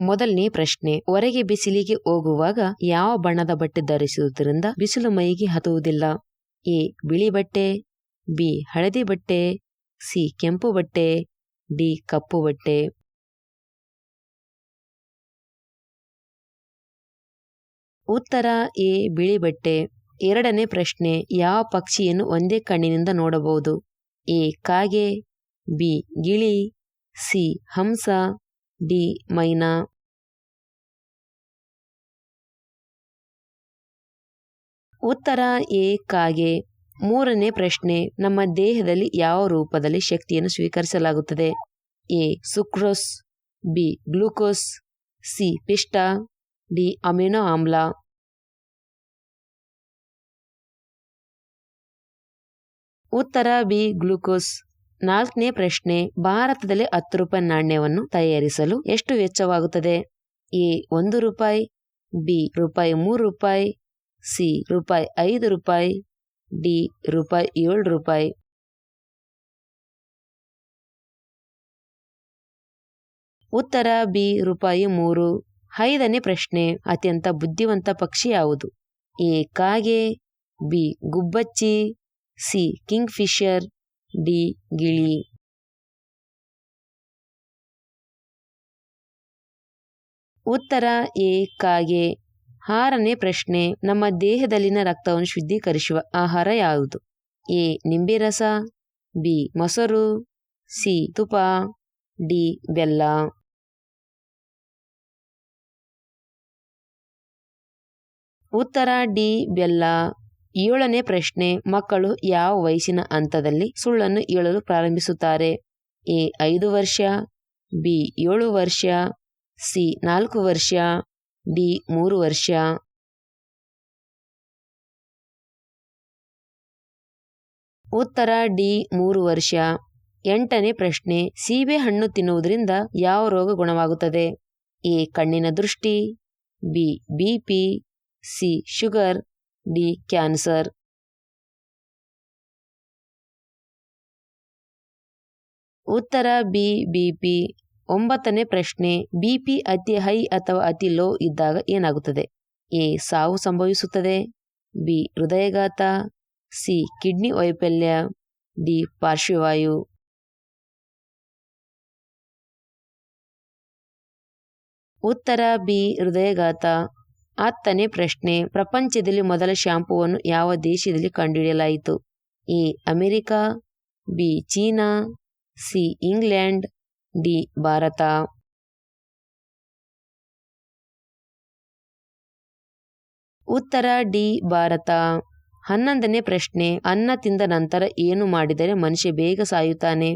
ಮೊದಲನೇ ಪ್ರಶ್ನೆ, ಹೊರಗೆ ಬಿಸಿಲಿಗೆ ಹೋಗುವಾಗ ಯಾವ ಬಣ್ಣದ ಬಟ್ಟೆ ಧರಿಸುವುದರಿಂದ ಬಿಸಿಲು ಮೈಗೆ ಹತ್ತುವುದಿಲ್ಲ? ಎ, ಬಿಳಿ ಬಟ್ಟೆ, ಬಿ, ಹಳದಿ ಬಟ್ಟೆ, ಸಿ, ಕೆಂಪು ಬಟ್ಟೆ, ಡಿ, ಕಪ್ಪು ಬಟ್ಟೆ. ಉತ್ತರ, ಎ, ಬಿಳಿ ಬಟ್ಟೆ. ಎರಡನೇ ಪ್ರಶ್ನೆ, ಯಾವ ಪಕ್ಷಿಯನ್ನು ಒಂದೇ ಕಣ್ಣಿನಿಂದ ನೋಡಬಹುದು? ಎ, ಕಾಗೆ, ಬಿ, ಗಿಳಿ, ಸಿ, ಹಂಸ ಡಿ ಮೈನಾ ಉತ್ತರ ಎ ಕಾಗೆ ಮೂರನೇ ಪ್ರಶ್ನೆ, ನಮ್ಮ ದೇಹದಲ್ಲಿ ಯಾವ ರೂಪದಲ್ಲಿ ಶಕ್ತಿಯನ್ನು ಸ್ವೀಕರಿಸಲಾಗುತ್ತದೆ? A, sucrose, B, glucose, C ಪಿಷ್ಟ ಡಿ, ಅಮಿನೋ ಆಮ್ಲ. ಉತ್ತರ ಬಿ, ಗ್ಲೂಕೋಸ್. ನಾಲ್ಕನೇ ಪ್ರಶ್ನೆ, ಭಾರತದಲ್ಲಿ ಹತ್ತು ರೂಪಾಯಿ ನಾಣ್ಯವನ್ನು ತಯಾರಿಸಲು ಎಷ್ಟು ವೆಚ್ಚವಾಗುತ್ತದೆ? ಎ, ಒಂದು ರೂಪಾಯಿ, ಬಿ, ರೂಪಾಯಿ ಮೂರು ರೂಪಾಯಿ, ಸಿ, ರೂಪಾಯಿ ಐದು ರೂಪಾಯಿ, ಡಿ, ರೂಪಾಯಿ ಏಳು ರೂಪಾಯಿ. ಉತ್ತರ, ಬಿ, ರೂಪಾಯಿ ಮೂರು. ಐದನೇ ಪ್ರಶ್ನೆ, ಅತ್ಯಂತ ಬುದ್ಧಿವಂತ ಪಕ್ಷಿ ಯಾವುದು? ಎ, ಕಾಗೆ, ಬಿ, ಗುಬ್ಬಚ್ಚಿ, ಸಿ ಕಿಂಗ್ ಫಿಶರ್ ಡಿ, ಗಿಳಿ. ಉತ್ತರ ಎ, ಕಾಗೆ. ಆರನೇ ಪ್ರಶ್ನೆ, ನಮ್ಮ ದೇಹದಲ್ಲಿನ ರಕ್ತವನ್ನು ಶುದ್ಧೀಕರಿಸುವ ಆಹಾರ ಯಾವುದು? ಎ ನಿಂಬೆ ರಸ ಬಿ, ಮೊಸರು. ಸಿ, ತುಪ್ಪ. ಡಿ, ಬೆಲ್ಲ. ಉತ್ತರ ಡಿ, ಬೆಲ್ಲ. ಏಳನೇ ಪ್ರಶ್ನೆ, ಮಕ್ಕಳು ಯಾವ ವಯಸ್ಸಿನ ಹಂತದಲ್ಲಿ ಸುಳ್ಳನ್ನು ಹೇಳಲು ಪ್ರಾರಂಭಿಸುತ್ತಾರೆ? ಎ, ಐದು ವರ್ಷ, ಬಿ, ಏಳು ವರ್ಷ, ಸಿ, ನಾಲ್ಕು ವರ್ಷ, ಡಿ, ಮೂರು ವರ್ಷ. ಉತ್ತರ, ಡಿ, ಮೂರು ವರ್ಷ. ಎಂಟನೇ ಪ್ರಶ್ನೆ, ಸೀಬೆ ಹಣ್ಣು ತಿನ್ನುವುದರಿಂದ ಯಾವ ರೋಗ ಗುಣವಾಗುತ್ತದೆ? ಎ, ಕಣ್ಣಿನ ದೃಷ್ಟಿ, B BP C, sugar. D, cancer. ಉತ್ತರ, ಬಿ, ಬಿಪಿ. ಒಂಬತ್ತನೇ ಪ್ರಶ್ನೆ, ಬಿಪಿ ಅತಿ ಹೈ ಅಥವಾ ಅತಿ ಲೋ ಇದ್ದಾಗ ಏನಾಗುತ್ತದೆ? ಎ, ಸಾವು ಸಂಭವಿಸುತ್ತದೆ. ಬಿ, ಹೃದಯಘಾತ. ಸಿ, ಕಿಡ್ನಿ ವೈಫಲ್ಯ. ಡಿ, ಪಾರ್ಶ್ವವಾಯು. ಉತ್ತರ, ಬಿ, ಹೃದಯಘಾತ. ಹತ್ತನೇ ಪ್ರಶ್ನೆ, ಪ್ರಪಂಚದಲ್ಲಿ ಮೊದಲ ಶಾಂಪೂವನ್ನು ಯಾವ ದೇಶದಲ್ಲಿ ಕಂಡುಹಿಡಿಯಲಾಯಿತು? A, America, B, China, C, England, D, Bharat. ಉತ್ತರ, ಡಿ, ಭಾರತ. ಹನ್ನೊಂದನೇ ಪ್ರಶ್ನೆ, ಅನ್ನ ತಿಂದ ನಂತರ ಏನು ಮಾಡಿದರೆ ಮನುಷ್ಯ ಬೇಗ ಸಾಯುತ್ತಾನೆ?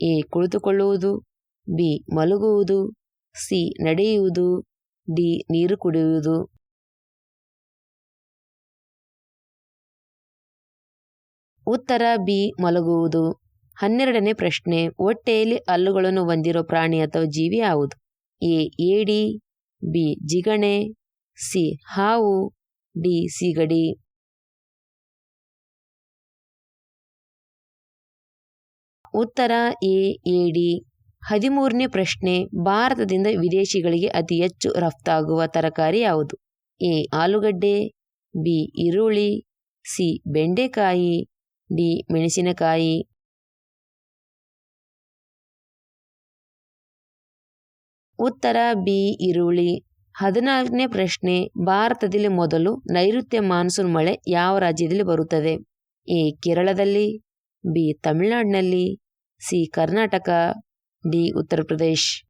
ಎ, ಕುಳಿತುಕೊಳ್ಳುವುದು. ಬಿ, ಮಲಗುವುದು. ಸಿ, ನಡೆಯುವುದು. ಡಿ, ನೀರು ಕುಡಿಯುವುದು. ಉತ್ತರ ಬಿ ಮಲಗುವುದು. ಹನ್ನೆರಡನೇ ಪ್ರಶ್ನೆ, ಹೊಟ್ಟೆಯಲ್ಲಿ ಹಲ್ಲುಗಳನ್ನು ಹೊಂದಿರೋ ಪ್ರಾಣಿ ಅಥವಾ ಜೀವಿ ಯಾವುದು? ಎ, ಏಡಿ, ಬಿ, ಜಿಗಣೆ, ಸಿ, ಹಾವು, ಡಿ, ಸಿಗಡಿ. ಉತ್ತರ ಎ, ಏಡಿ. ಹದಿಮೂರನೇ ಪ್ರಶ್ನೆ, ಭಾರತದಿಂದ ವಿದೇಶಿಗಳಿಗೆ ಅತಿ ಹೆಚ್ಚು ರಫ್ತಾಗುವ ತರಕಾರಿ ಯಾವುದು? ಎ, ಆಲೂಗಡ್ಡೆ, ಬಿ, ಈರುಳ್ಳಿ, ಸಿ, ಬೆಂಡೆಕಾಯಿ. ಡಿ, ಮೆಣಸಿನಕಾಯಿ. ಉತ್ತರ ಬಿ, ಈರುಳ್ಳಿ. ಹದಿನಾಲ್ಕನೇ ಪ್ರಶ್ನೆ, ಭಾರತದಲ್ಲಿ ಮೊದಲು ನೈಋತ್ಯ ಮಾನ್ಸೂನ್ ಮಳೆ ಯಾವ ರಾಜ್ಯದಲ್ಲಿ ಬರುತ್ತದೆ? ಎ, ಕೇರಳದಲ್ಲಿ, ಬಿ, ತಮಿಳುನಾಡಿನಲ್ಲಿ, ಸಿ, ಕರ್ನಾಟಕ, ಡಿ, ಉತ್ತರ ಪ್ರದೇಶ್.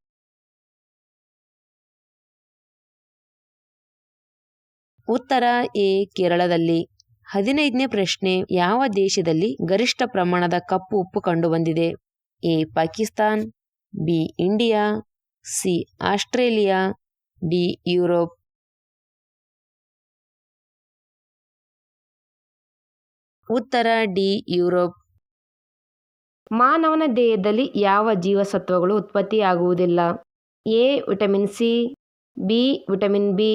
ಉತ್ತರ ಎ, ಕೇರಳದಲ್ಲಿ. ಹದಿನೈದನೇ ಪ್ರಶ್ನೆ, ಯಾವ ದೇಶದಲ್ಲಿ ಗರಿಷ್ಠ ಪ್ರಮಾಣದ ಕಪ್ಪು ಉಪ್ಪು ಕಂಡುಬಂದಿದೆ? A, Pakistan, B, India, C, Australia, D, Europe. ಉತ್ತರ, ಡಿ, ಯುರೋಪ್. ಮಾನವನ ದೇಹದಲ್ಲಿ ಯಾವ ಜೀವಸತ್ವಗಳು ಉತ್ಪತ್ತಿಯಾಗುವುದಿಲ್ಲ? A, vitamin C, B, vitamin B,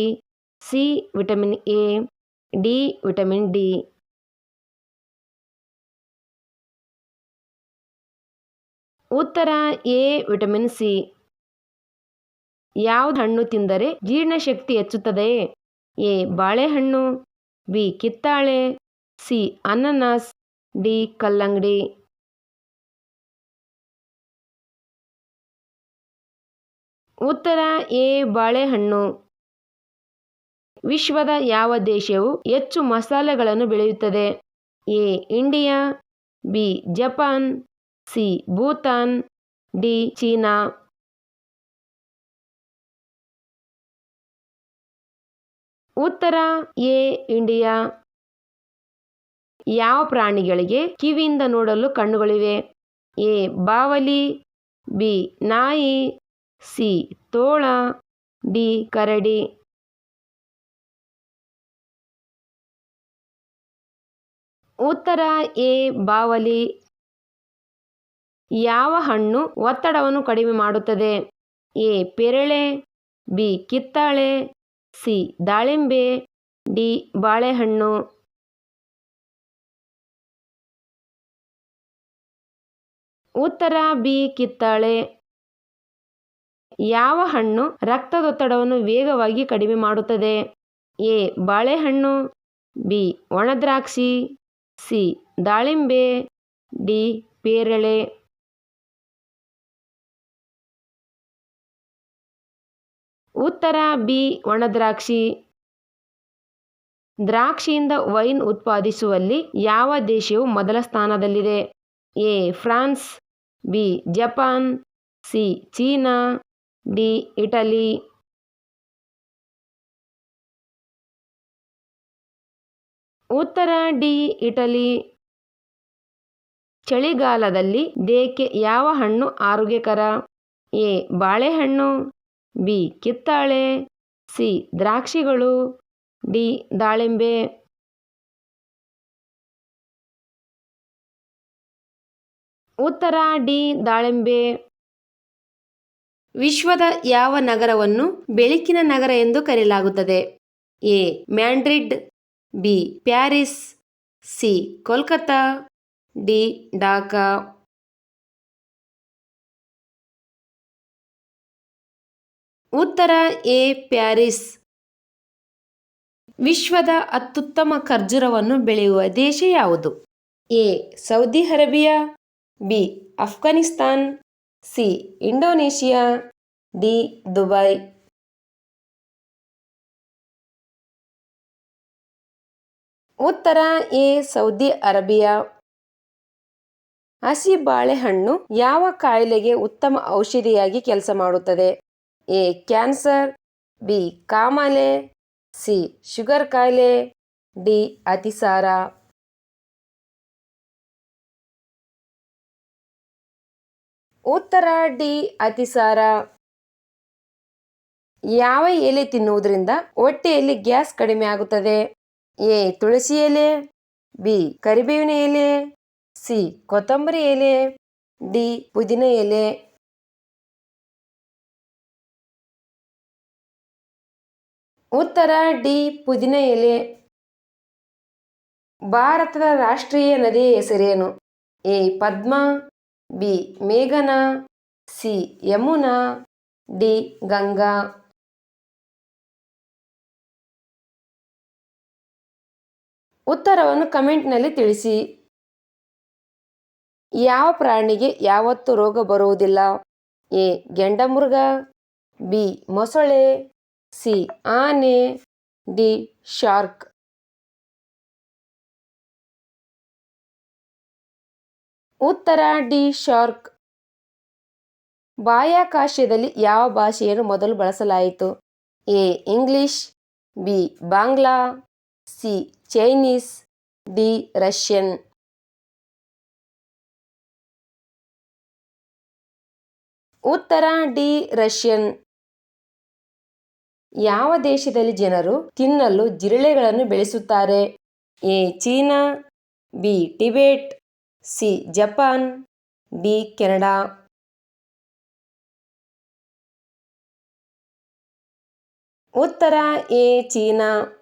C, vitamin A D, vitamin D. ಉತ್ತರ, ಎ, ವಿಟಮಿನ್ ಸಿ. ಯಾವ್ದು ಹಣ್ಣು ತಿಂದರೆ ಜೀರ್ಣಶಕ್ತಿ ಹೆಚ್ಚುತ್ತದೆ? ಎ, ಬಾಳೆಹಣ್ಣು, ಬಿ, ಕಿತ್ತಾಳೆ, ಸಿ, ಅನನಾಸ್, ಡಿ, ಕಲ್ಲಂಗಡಿ. ಉತ್ತರ, ಎ, ಬಾಳೆಹಣ್ಣು. ವಿಶ್ವದ ಯಾವ ದೇಶವು ಹೆಚ್ಚು ಮಸಾಲೆಗಳನ್ನು ಬೆಳೆಯುತ್ತದೆ? A. India, B. Japan, C. Bhutan, D. China. ಉತ್ತರ, ಎ. ಇಂಡಿಯಾ. ಯಾವ ಪ್ರಾಣಿಗಳಿಗೆ ಕಿವಿಯಿಂದ ನೋಡಲು ಕಣ್ಣುಗಳಿವೆ? ಎ. ಬಾವಲಿ, ಬಿ. ನಾಯಿ, ಸಿ. ತೋಳ, ಡಿ. ಕರಡಿ. ಉತ್ತರ ಎ ಬಾವಲಿ ಯಾವ ಹಣ್ಣು ಒತ್ತಡವನ್ನು ಕಡಿಮೆ ಮಾಡುತ್ತದೆ? ಎ ಪೇರಳೆ, ಬಿ ಕಿತ್ತಾಳೆ, ಸಿ ದಾಳಿಂಬೆ, ಡಿ ಬಾಳೆಹಣ್ಣು. ಉತ್ತರ ಬಿ ಕಿತ್ತಾಳೆ. ಯಾವ ಹಣ್ಣು ರಕ್ತದೊತ್ತಡವನ್ನು ವೇಗವಾಗಿ ಕಡಿಮೆ ಮಾಡುತ್ತದೆ? ಎ ಬಾಳೆಹಣ್ಣು, ಬಿ ಒಣದ್ರಾಕ್ಷಿ ಸಿ. ದಾಳಿಂಬೆ, ಡಿ. ಪೇರಳೆ. ಉತ್ತರ ಬಿ. ಒಣದ್ರಾಕ್ಷಿ. ದ್ರಾಕ್ಷಿಯಿಂದ ವೈನ್ ಉತ್ಪಾದಿಸುವಲ್ಲಿ ಯಾವ ದೇಶವು ಮೊದಲ ಸ್ಥಾನದಲ್ಲಿದೆ? A. France, B. Japan, C. China, D. Italy. ಉತ್ತರ ಡಿ, ಇಟಲಿ. ಚಳಿಗಾಲದಲ್ಲಿ ದೇಕೆ ಯಾವ ಹಣ್ಣು ಆರೋಗ್ಯಕರ? ಎ, ಬಾಳೆಹಣ್ಣು. ಬಿ, ಕಿತ್ತಾಳೆ. ಸಿ, ದ್ರಾಕ್ಷಿಗಳು. ಡಿ, ದಾಳಿಂಬೆ. ಉತ್ತರ ಡಿ, ದಾಳಿಂಬೆ. ವಿಶ್ವದ ಯಾವ ನಗರವನ್ನು ಬೆಳಕಿನ ನಗರ ಎಂದು ಕರೆಯಲಾಗುತ್ತದೆ? A, Madrid. B. Paris. C. Kolkata D. Dhaka. ಉತ್ತರ ಎ. ಪ್ಯಾರಿಸ್. ವಿಶ್ವದ ಅತ್ಯುತ್ತಮ ಖರ್ಜೂರವನ್ನು ಬೆಳೆಯುವ ದೇಶ ಯಾವುದು? A. Saudi Arabia. B. Afghanistan C. Indonesia. D. Dubai. ಉತ್ತರ ಎ, ಸೌದಿ ಅರೇಬಿಯಾ ಹಸಿ ಬಾಳೆಹಣ್ಣು ಯಾವ ಕಾಯಿಲೆಗೆ ಉತ್ತಮ ಔಷಧಿಯಾಗಿ ಕೆಲಸ ಮಾಡುತ್ತದೆ? ಎ, ಕ್ಯಾನ್ಸರ್, ಬಿ, ಕಾಮಾಲೆ, ಸಿ, ಶುಗರ್ ಕಾಯಿಲೆ, ಡಿ, ಅತಿಸಾರ. ಉತ್ತರ ಡಿ, ಅತಿಸಾರ. ಯಾವ ಎಲೆ ತಿನ್ನುವುದರಿಂದ ಹೊಟ್ಟೆಯಲ್ಲಿ ಗ್ಯಾಸ್ ಕಡಿಮೆ ಆಗುತ್ತದೆ? ಎ. ತುಳಸಿ ಎಲೆ, ಬಿ. ಕರಿಬೇವಿನ ಎಲೆ, ಸಿ. ಕೊತ್ತಂಬರಿ ಎಲೆ, ಡಿ. ಪುದೀನ ಎಲೆ. ಉತ್ತರ, ಡಿ. ಪುದೀನ ಎಲೆ. ಭಾರತದ ರಾಷ್ಟ್ರೀಯ ನದಿಯ ಹೆಸರೇನು? ಎ. ಪದ್ಮ, ಬಿ. ಮೇಘನಾ, ಸಿ. ಯಮುನಾ, ಡಿ. ಗಂಗಾ. ಉತ್ತರವನ್ನು ಕಮೆಂಟ್ನಲ್ಲಿ ತಿಳಿಸಿ. ಯಾವ ಪ್ರಾಣಿಗೆ ಯಾವತ್ತೂ ರೋಗ ಬರುವುದಿಲ್ಲ? ಎ. ಗೆಂಡಮೃಗ, ಬಿ. ಮೊಸಳೆ, ಸಿ. ಆನೆ, ಡಿ. ಶಾರ್ಕ್. ಉತ್ತರ, ಡಿ. ಶಾರ್ಕ್. ಬಾಹ್ಯಾಕಾಶದಲ್ಲಿ ಯಾವ ಭಾಷೆಯನ್ನು ಮೊದಲು ಬಳಸಲಾಯಿತು? A. English, B. Bangla C, Chinese D Russian. ಉತ್ತರ ಡಿ, ರಷ್ಯನ್. ಯಾವ ದೇಶದಲ್ಲಿ ಜನರು ತಿನ್ನಲು ಜಿರಳೆಗಳನ್ನು ಬೆಳೆಸುತ್ತಾರೆ? A, China, B, Tibet, C, Japan, D, Canada. ಉತ್ತರ ಎ, ಚೀನಾ.